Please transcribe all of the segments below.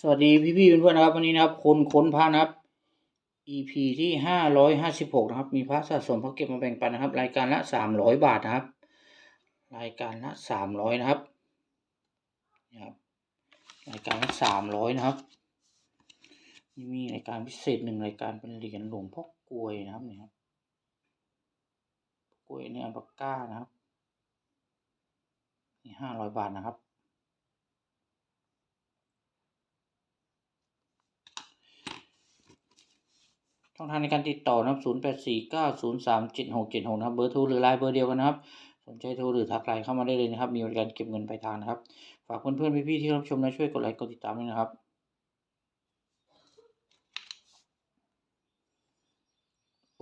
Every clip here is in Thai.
สวัสดีพี่ๆเพื่อนๆนะครับ วันนี้นะครับคนค้นพระนะครับ EP ที่ห้าร้อยห้าสิบหกนะครับ มีพระสะสมพระเก็บมาแบ่งปันนะครับ รายการละสามร้อยบาทนะครับ รายการละสามร้อยนะครับนี่ครับ รายการละสามร้อยนะครับนี่มีรายการพิเศษหนึ่งรายการเป็นเหรียญหลวงพ่อกลวยนะครับนี่ครับกลวยเนี่ยอัลปาก้านะครับนี่ห้าร้อยบาทนะครับ ช่องทางในการติดต่อนะครับ0 8 4 9 0 3 7 6 7 6นะครับเบอร์โทรหรือไลน์เบอร์เดียวกันนะครับ สนใจโทรหรือทักไลน์เข้ามาได้เลยนะครับ มีบริการเก็บเงินปลายทางนะครับ ฝากเพื่อนๆพี่ๆที่รับชมและช่วยกดไลค์กดติดตามด้วยนะครับ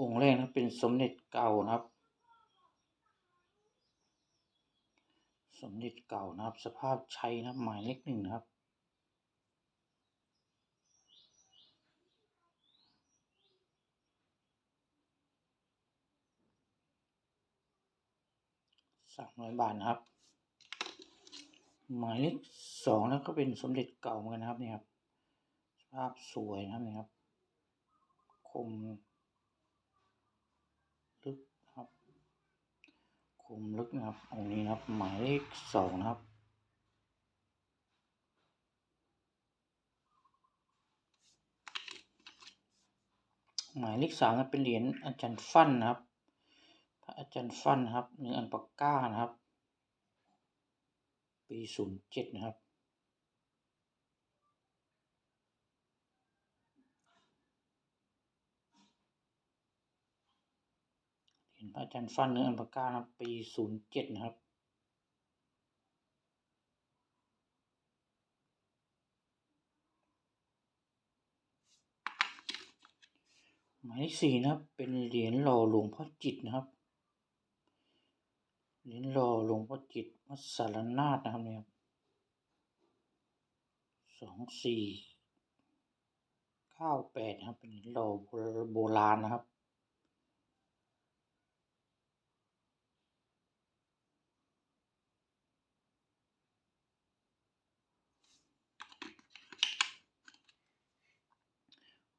องค์แรกนะเป็นสมเด็จเก่านะครับ สมเด็จเก่านะครับ สภาพใช้นะหมายเลขหนึ่งนะครับ สามร้อยบาทนะครับ หมายเลขสองแล้วก็เป็นสมเด็จเก่าเหมือนกันนะครับนี่ครับสภาพสวยนะครับนี่ครับ คมลึกครับคมลึกนะครับองค์นี้นะครับ หมายเลขสองนะครับหมายเลขสามนะเป็นเหรียญอาจารย์ฟั่นนะครับ พระอาจารย์ฟันครับเนื้ออันปากก้านะครับ ปีศูนย์เจ็ดนะครับ เหรียญพระอาจารย์ฟันเนื้ออันปากก้านะครับ ปีศูนย์เจ็ดนะครับหมายเลขสี่นะครับ เป็นเหรียญหล่อหลวงพ่อจิตนะครับ เหรียญหล่อหลวงพ่อจิตวัสารนาฏนะครับเนี่ยสองสี่เก้าแปดนะครับ เป็นเหรียญหล่อโบราณนะครับ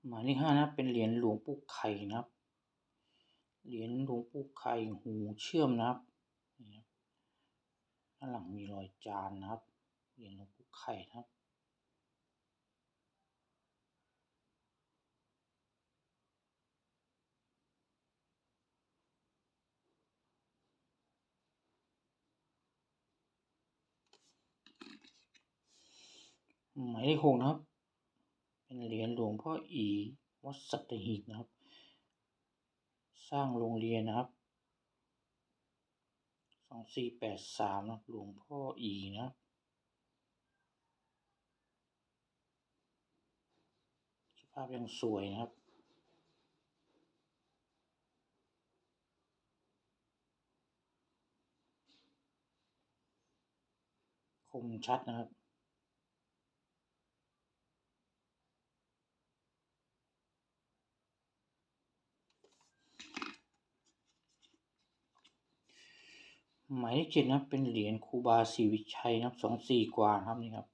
หมายเลขห้านะ เป็นเหรียญหลวงปู่ไข่นะครับ เหรียญหลวงปู่ไข่หูเชื่อมนะครับ นี่ด้านหลังมีรอยจานนะครับเหรียญหลวงปู่ไข่นะครับหมายเลขหกนะครับ เป็นเหรียญหลวงพ่ออีวัดสัตหีบนะครับ สร้างโรงเรียนนะครับ สองสี่แปดสามนะหลวงพ่ออีนะสภาพยังสวยนะครับคมชัดนะครับ หมายเลขเจ็ดนับเป็นเหรียญครูบาศรีวิชัยนะครับสองสี่กว่านะครับนี่ครับ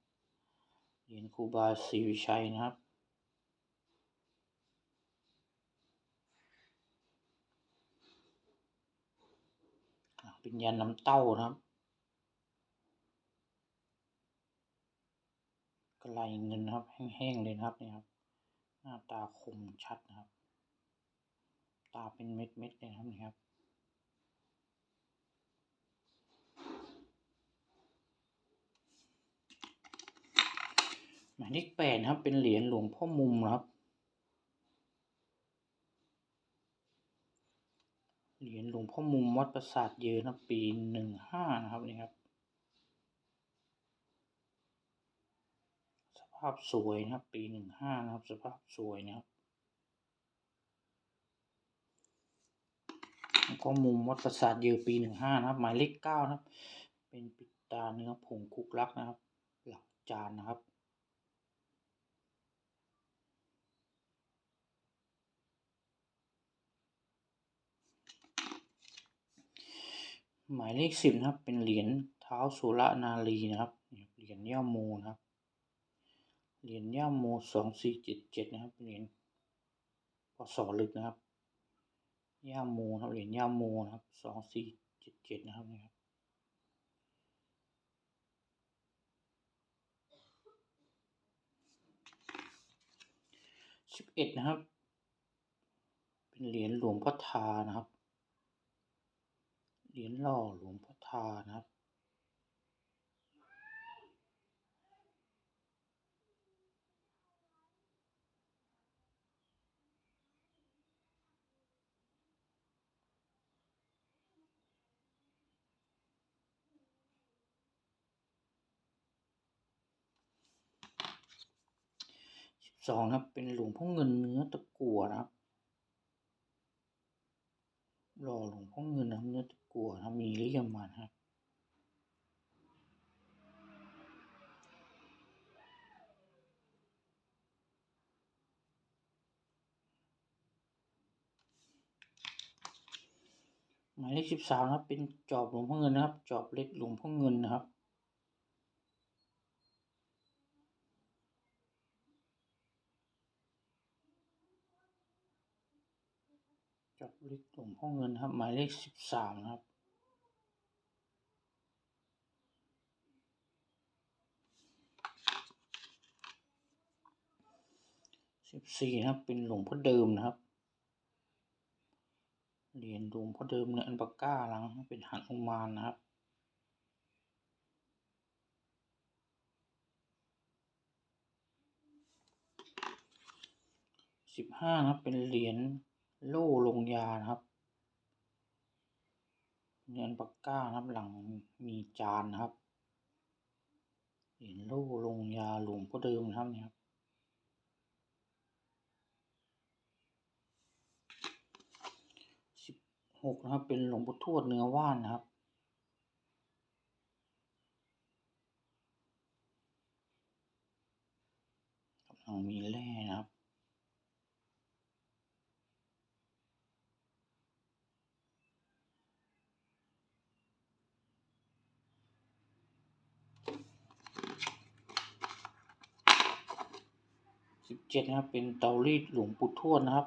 เหรียญครูบาศรีวิชัยนะครับเป็นยันน้ำเต้านะครับกระไลเงินนะครับ แห้งๆเลยนะครับนี่ครับ หน้าตาคมชัดนะครับ ตาเป็นเม็ดๆเลยนะครับนี่ครับ หมายเลขแปดนะครับ เป็นเหรียญหลวงพ่อมุมครับ เหรียญหลวงพ่อมุมวัดปราสาทเยอะนะปีหนึ่งห้านะครับนี่ครับ สภาพสวยนะครับ ปีหนึ่งห้านะครับ สภาพสวยนะครับหลวงพ่อมุมวัดปราสาทเยอปีหนึ่งห้านะครับ หมายเลขเก้านะครับ เป็นปิดตาเนื้อผงคุกลักนะครับ หลักจานนะครับ หมายเลขสิบนะครับ เป็นเหรียญเท้าสุรนารีนะครับ เหรียญย่าโมนะครับ เหรียญย่าโมสองสี่เจ็ดเจ็ดนะครับ เหรียญพศลึกนะครับ ย่าโมนะครับ เหรียญย่าโมนะครับสองสี่เจ็ดเจ็ดนะครับนี่ครับสิบเอ็ดนะครับ เป็นเหรียญหลวงพ่อทานะครับ เหรียญหล่อหลวงพ่อทานะครับสิบสองนะครับเป็นหลวงพ่อเงินเนื้อตะกั่วนะครับ หล่อหลวงพ่อเงินนะครับเนื้อตะกั่วนะมีเลี่ยมมานะครับหมายเลขสิบสามนะครับ เป็นจอบหลวงพ่อเงินนะครับ จอบเล็กหลวงพ่อเงินนะครับ จอบเล็กหลวงพ่อเงินครับ หมายเลขสิบสามครับ สิบสี่นะครับ เป็นหลวงพ่อเดิมนะครับ เหรียญหลวงพ่อเดิมเนี่ยอันปากก้าหลัง เป็นหันอุมานนะครับสิบห้านะครับเป็นเหรียญ โล่ลงยานะครับเหรียญปากก้านะครับหลังมีจานนะครับ เหรียญโล่ลงยาหลวงพ่อเดิมนะครับเนี่ยครับสิบหกนะครับเป็นหลวงพ่อทวดเนื้อว่านนะครับกำลังมีแร่นะครับ สิบเจ็ดนะครับ เป็นเตารีดหลวงปู่ทวดนะครับ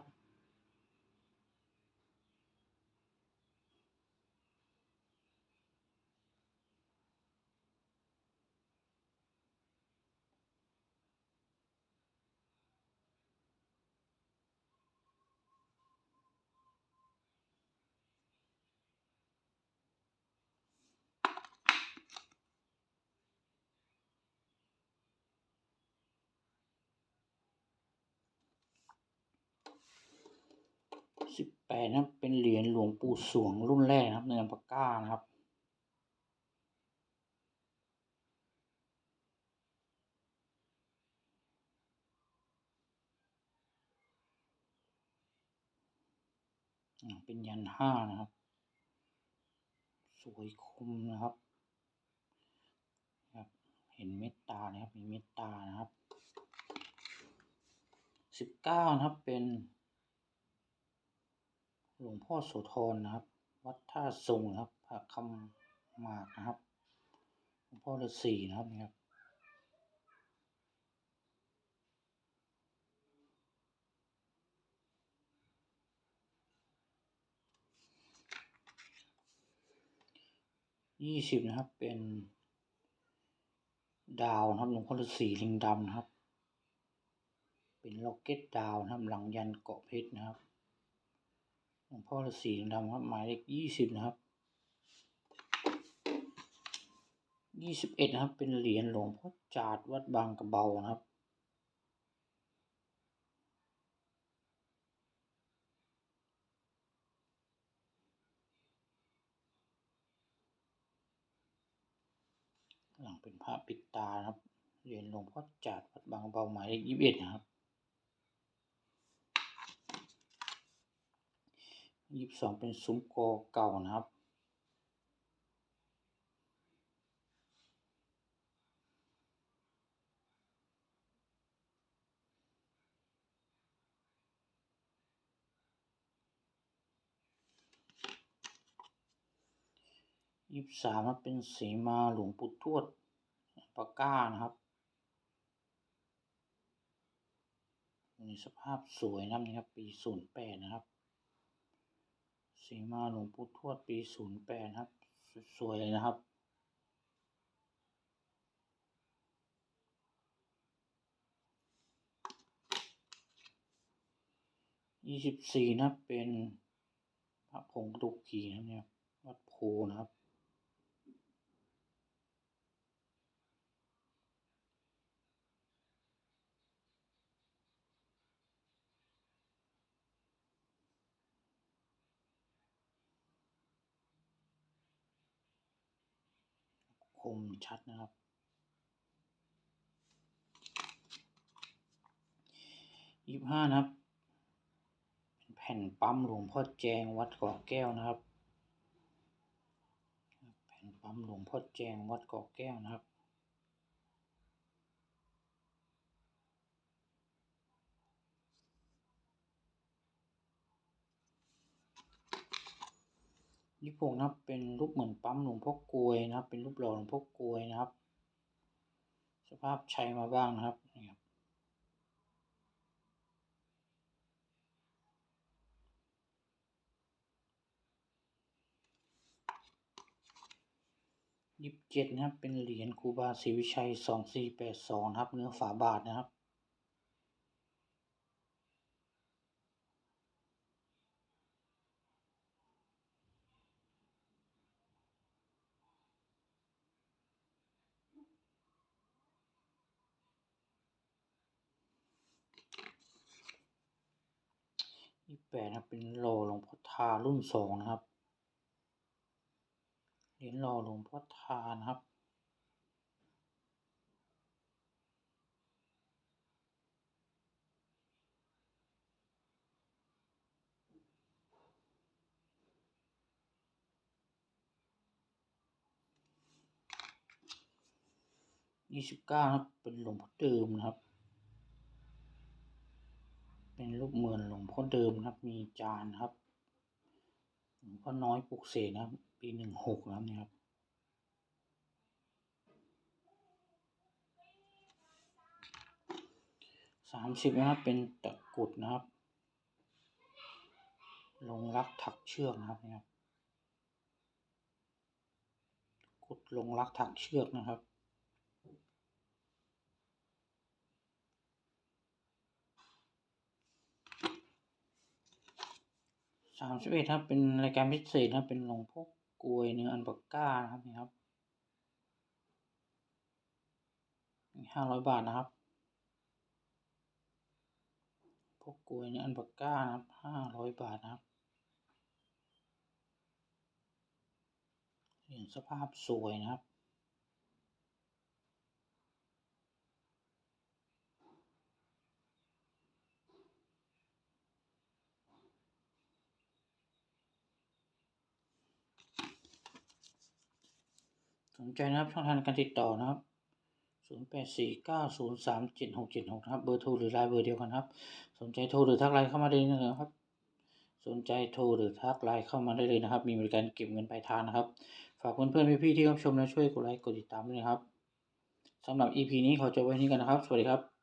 สิบแปดนะครับเป็นเหรียญหลวงปู่สวงรุ่นแรกนะครับเนื้อปากก้านะครับ เป็นยันห้านะครับ สวยคมนะครับครับเห็นเม็ดตานะครับ มีเม็ดตานะครับสิบเก้านะครับเป็น หลวงพ่อโสธรนะครับ วัดท่าทรงนะครับพระคำหมากนะครับหลวงพ่อฤาษีนะครับนี่ครับยี่สิบนะครับ เป็น ดาวนะครับหลวงพ่อฤาษีลิงดำนะครับ เป็นล็อกเก็ตดาวนะครับหลังยันเกาะเพชรนะครับ หลวงพ่อฤาษีลิงดำครับหมายเลขยี่สิบนะครับยี่สิบเอ็ดนะครับ เป็นเหรียญหลวงพ่อจาดวัดบางกระเบานะครับหลังเป็นพระปิดตานะครับ เหรียญหลวงพ่อจาดวัดบางกระเบาหมายเลขยี่สิบเอ็ดนะครับ ยี่สิบสองเป็นซุ้มกอเก่านะครับ ยี่สิบสามครับเป็นสีมาหลวงปู่ทวดปากก้านะครับสภาพสวยนะครับ ปีศูนย์แปดนะครับ สีมาหลวงปู่ทวดปีศูนย์แปดครับ สวยเลยนะครับ ยี่สิบสี่นะเป็นพระผงกระดูกผีนะครับเนี่ย วัดโพนะครับ มชัดนะครับ ยี่ห้านะครับเป็นแผ่นปั๊มหลวงพ่อแจงวัดเกาะแก้วนะครับ แผ่นปั๊มหลวงพ่อแจงวัดเกาะแก้วนะครับ ยี่หกนะครับเป็นรูปเหมือนปั๊มหลวงพ่อกลวยนะครับ เป็นรูปหล่อหลวงพ่อกลวยนะครับ สภาพใช้มาบ้างนะครับนี่ครับยี่สิบเจ็ดนะครับเป็นเหรียญครูบาศรีวิชัยสองสี่แปดสองครับ เนื้อฝาบาทนะครับ ยี่ แปดนะครับเป็นหล่อหลวงพ่อทารุ่นสองนะครับเหรียญหล่อหลวงพ่อทานะครับยี่สิบเก้าครับเป็นหลวงพ่อเดิมนะครับ เป็นรูปเหมือนหลวงพ่อเดิมนะครับ มีจานครับหลวงพ่อน้อยปลุกเสกนะครับ ปีหนึ่งหกนะครับเนี่ยครับสามสิบนะครับเป็นตะกุดนะครับ ลงรักถักเชือกนะครับเนี่ยครับกุดลงรักถักเชือกนะครับ สามสิบเอ็ดครับ เป็นรายการพิเศษนะครับ เป็นหลวงพ่อกลวยเนื้ออันปากก้านะครับนี่ครับห้าร้อยบาทนะครับพวกกลวยเนื้ออันปากก้านะครับห้าร้อยบาทนะครับเหรียญสภาพสวยนะครับ สนใจนะครับช่องทางการติดต่อนะครับ 0 8 4 9 0 3 7 6 7 6นะครับเบอร์โทรหรือไลน์เบอร์เดียวกันครับ สนใจโทรหรือทักไลน์เข้ามาได้เลยนะครับ สนใจโทรหรือทักไลน์เข้ามาได้เลยนะครับ มีบริการเก็บเงินปลายทางนะครับ ฝากเพื่อนๆพี่ๆที่รับชมและช่วยกดไลค์กดติดตามด้วยนะครับสำหรับ EP นี้ขอจบไว้ที่นี้กันนะครับ สวัสดีครับ